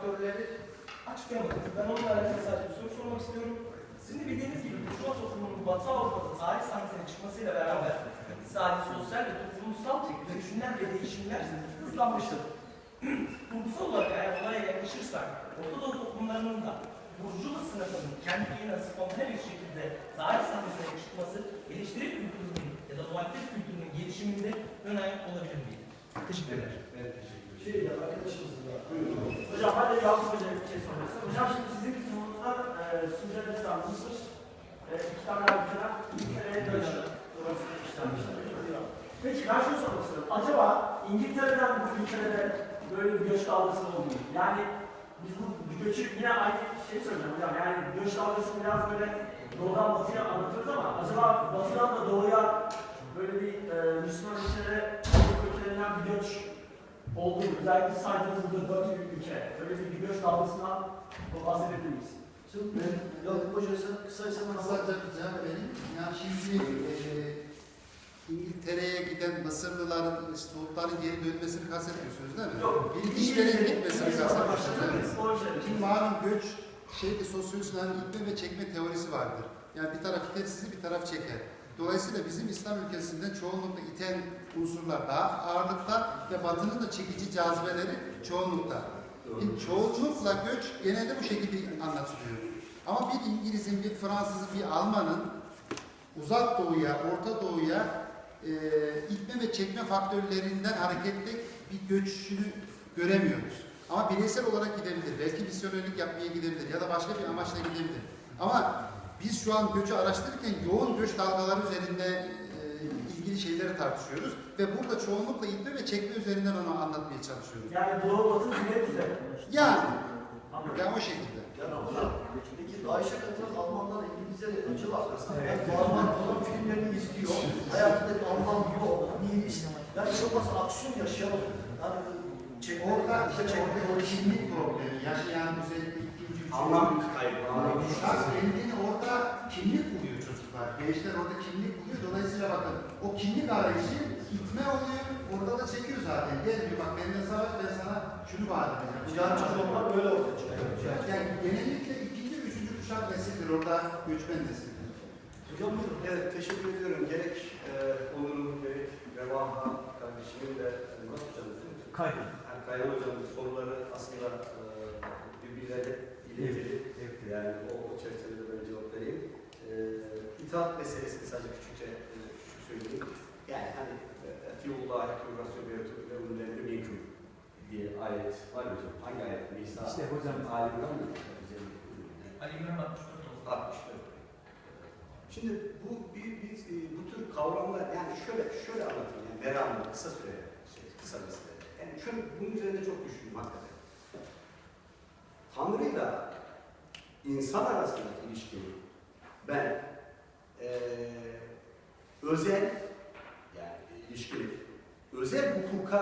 faktörleri açıklayamadınız. Ben onunla alakalı sadece bir soru sormak istiyorum. Sizin de bildiğiniz gibi Burjuva toplumunun Batı Avrupa'da tarih sahnesine çıkmasıyla beraber iktisadi, sosyal ve toplumsal dönüşümler ve değişimler hızlanmıştır. Kurgusal olarak eğer olaya yaklaşırsak, Orta Doğu toplumlarının da Burjuva sınıfının kendiliğine spontane bir şekilde tarih sahnesine çıkması, eleştiri kültürünün ya da muhalefet kültürünün gelişiminde önemli olabilir miydi? Teşekkürler. Şey ya arkadaşımızın da. Buyurun. Hocam ben de Yakup Hoca'ya bir şey sormak istiyorum. Hocam şimdi sizin sunumunuzda e, Suudi Arabistan, Mısır, e, iki tane ülkeden İngiltere'ye dönüşü. Orası işlenmişler. Peki ben şunu sormak istiyorum. Acaba İngiltere'den bu ülkelere böyle bir göç dalgası oldu mu? Yani biz bu göçü yine aynı şey söyleyeceğim hocam. Yani göç dalgasını biraz böyle doğudan batıya anlatıyoruz ama acaba batıdan da doğuya böyle bir e, Müslüman ülkelere, Ülkelerinden bir göç oldu mu? Özellikle saydığınız bu dört ülke. Böyle bir göç dalgasından bahsedebilir miyiz? Şimdi ben Yakup Hoca sen kısaysa bana Kısaca bir cevap vereyim. Yani şimdi eee İngiltere'ye giden Mısırlıların, Suudların geri dönmesini kastetmiyorsunuz değil mi? Yok. Bilgiçlerin gitmesini kastetmiyorsunuz. Şimdi malum göç, şeyde sosyolojinin itme ve çekme teorisi vardır. Yani bir taraf iter sizi, bir taraf çeker. Dolayısıyla bizim İslam ülkesinden çoğunlukla iten unsurlar daha ağırlıkta ve batının da çekici cazibeleri çoğunlukta. Şimdi çoğunlukla göç genelde bu şekilde anlatılıyor. Ama bir İngiliz'in, bir Fransız'ın, bir Alman'ın uzak doğuya, Orta doğuya e, itme ve çekme faktörlerinden hareketli bir göçünü göremiyoruz. Ama bireysel olarak gidebilir. Belki misyonerlik yapmaya gidebilir ya da başka bir amaçla gidebilir. Ama biz şu an göçü araştırırken yoğun göç dalgaları üzerinde e, ilgili şeyleri tartışıyoruz ve burada çoğunlukla itme ve çekme üzerinden onu anlatmaya çalışıyoruz. Yani doğu batı güney kuzey. Yani, yani o şekilde. Yani hocam, peki Ayşe katılan Almanlar İngilizlere acı var. Yani bu Alman olan filmlerini izliyor. Hayatında bir Alman yok, neymiş. Yani çok az aksiyon yaşayalım. Yani çekme, Orada işte çekme orada o kimlik problemi, yaşayan özellikle. Anlam kaybı. Çocuklar kendini orada kimlik buluyor çocuklar. Gençler orada kimlik buluyor. Dolayısıyla bakın o kimlik arayışı itme oluyor. Orada da çekiyor zaten. Gel diyor bak benimle savaş ben sana şunu vaat edeceğim. Ticaret onlar böyle ortaya çıkıyor. Yani genellikle ikinci, üçüncü kuşak nesildir. Orada göçmen nesildir. Hocam buyurun. Evet, teşekkür ediyorum. Gerek e, Onur'un, gerek Revaha kardeşimin de e, Murat mi? Kaydı. Yani Hocam'ın soruları aslında e, birbirlerine ilintili. Yani o, o çerçevede ben cevap vereyim. E, itaat meselesini sadece küçükçe e, küçük söyleyeyim. Yani hani Fiyullah, Kıvrasyo ve ve ürünlerinde mevcut diye ayet var hocam. Hangi ayet? Nisa. İşte hocam. Ali İmran mı? Ali İmran 64 oldu. 64. Şimdi bu bir, bir, e, bu tür kavramlar yani şöyle şöyle anlatayım yani meramlı kısa süre şey, kısa bir süre. Yani şöyle bunun üzerinde çok düşündüm hakikaten. İnsan arasındaki ilişkiyi ben eee özel yani ilişkili özel hukuka